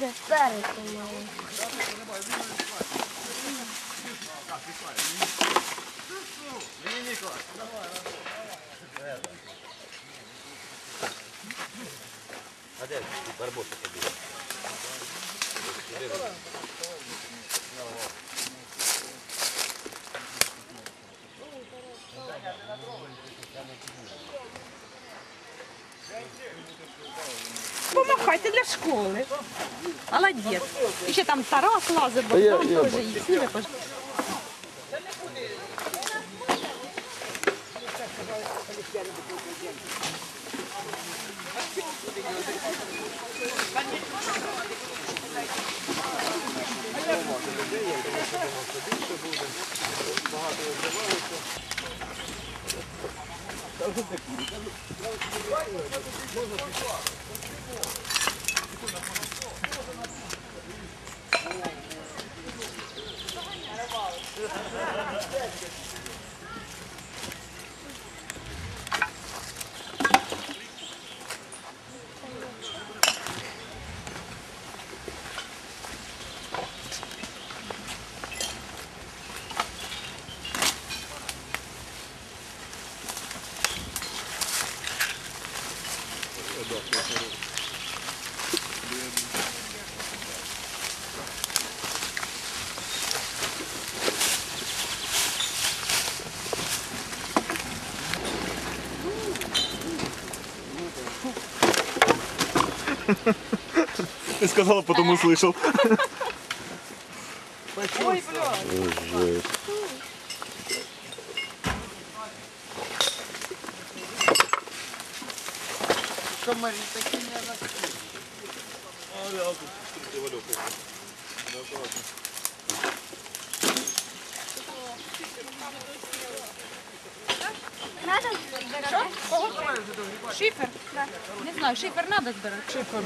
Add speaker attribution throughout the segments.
Speaker 1: буде перед мали.
Speaker 2: А де барбоса побіг?
Speaker 3: Помахайте для школи. Молодець. І ще там Тарас лазить, Богдан теж і всі ви
Speaker 4: Ты сказала, потом услышал.
Speaker 3: Ой, бля.
Speaker 1: Надо збирати?
Speaker 3: Шифер? Не знаю, шифер треба збирати. Шифер.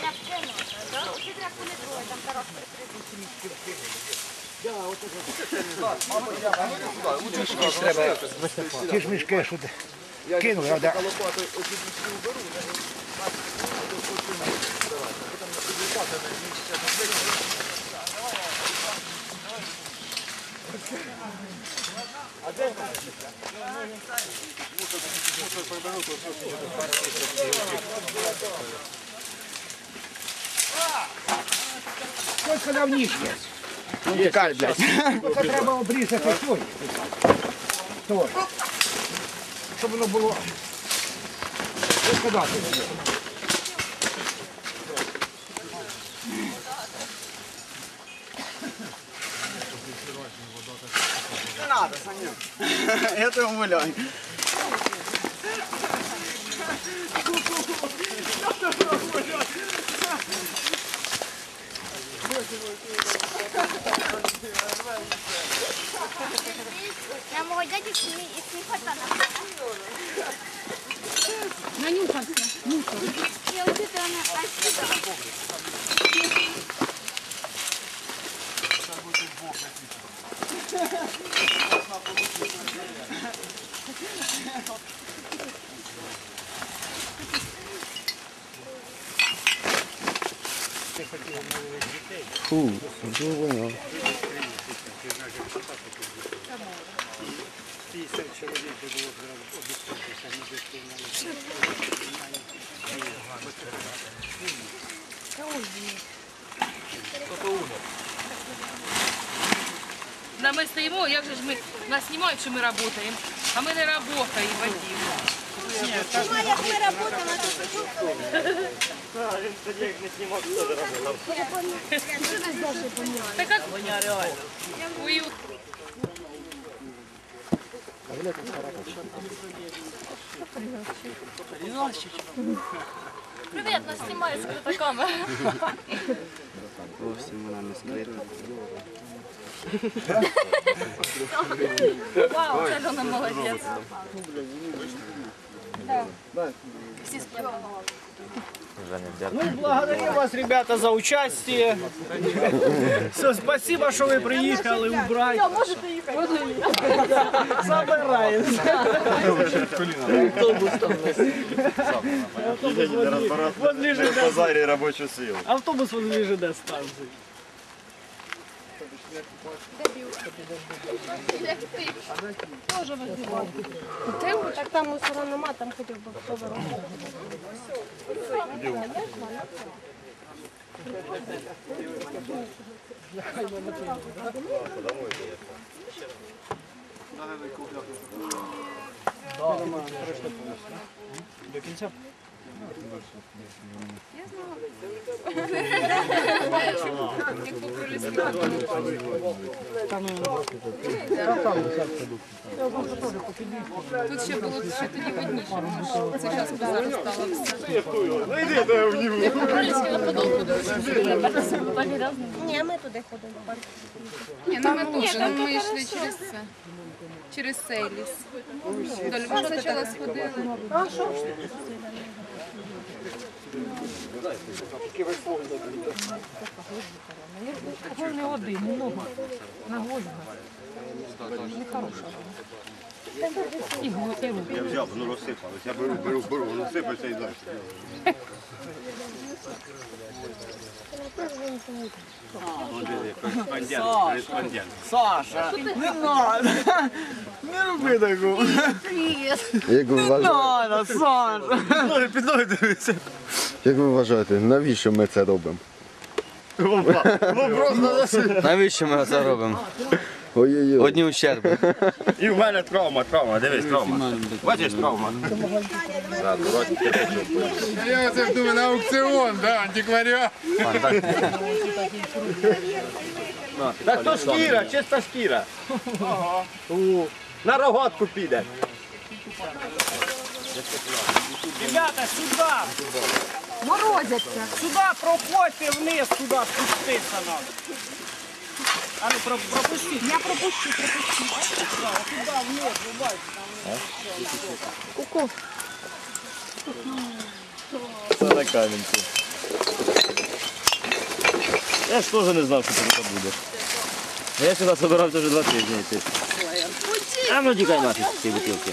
Speaker 1: Тряпки можна, да? Чи тряпку не двоє, там Тарас прикрив.
Speaker 5: Ті ж мішки, що кинули, а де? Ось коли В ніж є. Ну, тікай, блядь. Це треба обрізати той. Той. Щоб воно було. Розкидати.
Speaker 6: Не надо, Саня. Я тебе умоляю.
Speaker 1: Я мого дяді сні і сміхота на
Speaker 3: Нанюхався.
Speaker 1: Я вот это она отсюда.
Speaker 5: Фу, думаю.
Speaker 3: Да, ми стоїмо, як же ж ми, нас знімають, що ми працюємо, а ми не працюємо, Вадим.
Speaker 1: Ну, а як ми працюємо, то почувствуємо.
Speaker 3: Так як? Ой, Привіт, нас знімає скрита камера.
Speaker 6: Зовсім вона не скрита.
Speaker 3: Вау, це Льона молодець. Всі співали.
Speaker 7: вже не держать.
Speaker 6: Ну, благодарю вас, ребята, за участие. Все, спасибо, что вы приехали убрать.
Speaker 8: Можете їхати.
Speaker 6: Забираем. Возле ЖД.
Speaker 4: базарі робочу силу.
Speaker 6: Автобус возле ЖД Тоже визивав.
Speaker 8: Підтримку, так там мусора нема, там хотів би повернути. До кінця? Я знала.
Speaker 9: Тут ще було ще тоді видніше, це зараз зараз стало все.
Speaker 8: Ні, ми туди ходимо.
Speaker 9: Ні, ну ми теж, ну ми йшли через це. Через цей ліс. До Львова спочатку сходили.
Speaker 4: Я взяв, воно розсипалось. Я беру, беру, беру, воно сипається і далі. Кореспондент, кореспондент.
Speaker 6: Саша, не надо. Не роби такого.
Speaker 10: Як ви вважаєте,
Speaker 6: Надо, Саша.
Speaker 4: Під ноги дивиться.
Speaker 10: як ви вважаєте, навіщо ми це робимо?
Speaker 4: Вопрос на
Speaker 7: Навіщо ми це робимо?
Speaker 10: Ой-ой-ой.
Speaker 7: Одні ущерби.
Speaker 4: І в мене травма, травма, дивись, травма. Бачиш, травма.
Speaker 11: Я це думаю, на аукціон, да, антикваріат.
Speaker 6: Так то шкіра, чиста шкіра. На рогатку піде. Ребята, сюди!
Speaker 3: Морозяться.
Speaker 6: Сюди проходьте вниз, сюди спуститися надо. А ну про, пропустіть. Я пропущу, пропустіть. Да, от туди вниз, ви бачите.
Speaker 4: Це на камінці. Я ж теж не знав, що це буде. Я сюди збирався вже два тижні йти. А ну тікай нафіг ці бутилки.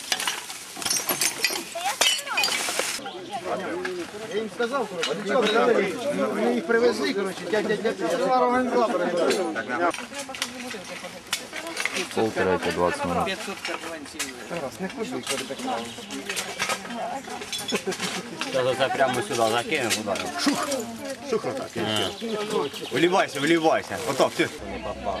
Speaker 12: Вони їх привезли, коротше, дядя, дядя, дядя, організатори.
Speaker 7: Полтора-двадцять минут.
Speaker 6: 500 карбованців.
Speaker 7: Зараз це прямо сюди закинемо ударом. Шух! Шух отак.
Speaker 4: Вливайся, вливайся. Отак, ти.
Speaker 7: Не попав.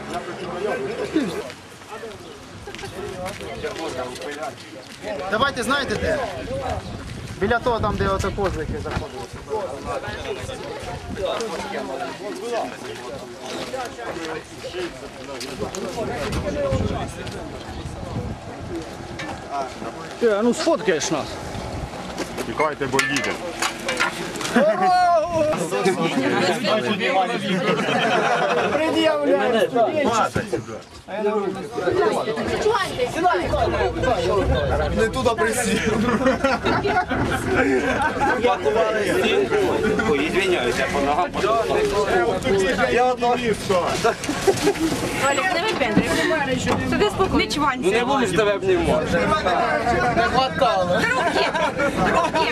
Speaker 12: Давайте знаєте де? Біля того, там, де ото козлики заходили.
Speaker 6: А ну сфоткаєш нас.
Speaker 11: Тікайте, бо Предъявляю.
Speaker 12: Не туда присів. Я кували Ой, извиняюсь, я по ногам Я одно вівто.
Speaker 3: Валік, не випендрюй. Сиди спокійно. Не чванься.
Speaker 2: Ну, не будеш тебе обнімати.
Speaker 12: Не хватало.
Speaker 3: Руки. Руки.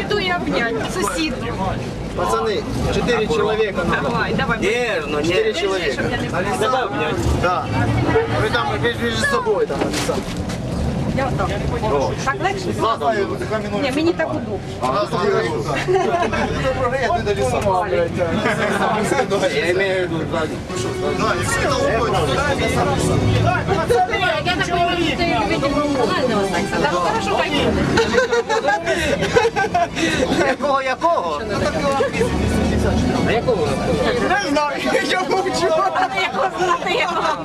Speaker 3: Іду я обняти. обнять. Сусід.
Speaker 12: Пацани, чотири чоловіка.
Speaker 3: Давай, давай.
Speaker 2: Нервно,
Speaker 12: Чотири чоловіка.
Speaker 2: Тебе обняти.
Speaker 12: Да. Ви там між, між собою там. Олександр.
Speaker 3: Я отак. Так легше? Ні, мені так удобно.
Speaker 2: Я имею в виду
Speaker 3: ти видимо національного секса. Да, хорошо, пойдем.
Speaker 12: Якого, якого?
Speaker 2: А якого?
Speaker 5: Не знаю, я мовчу.
Speaker 3: А Якого знати, якого.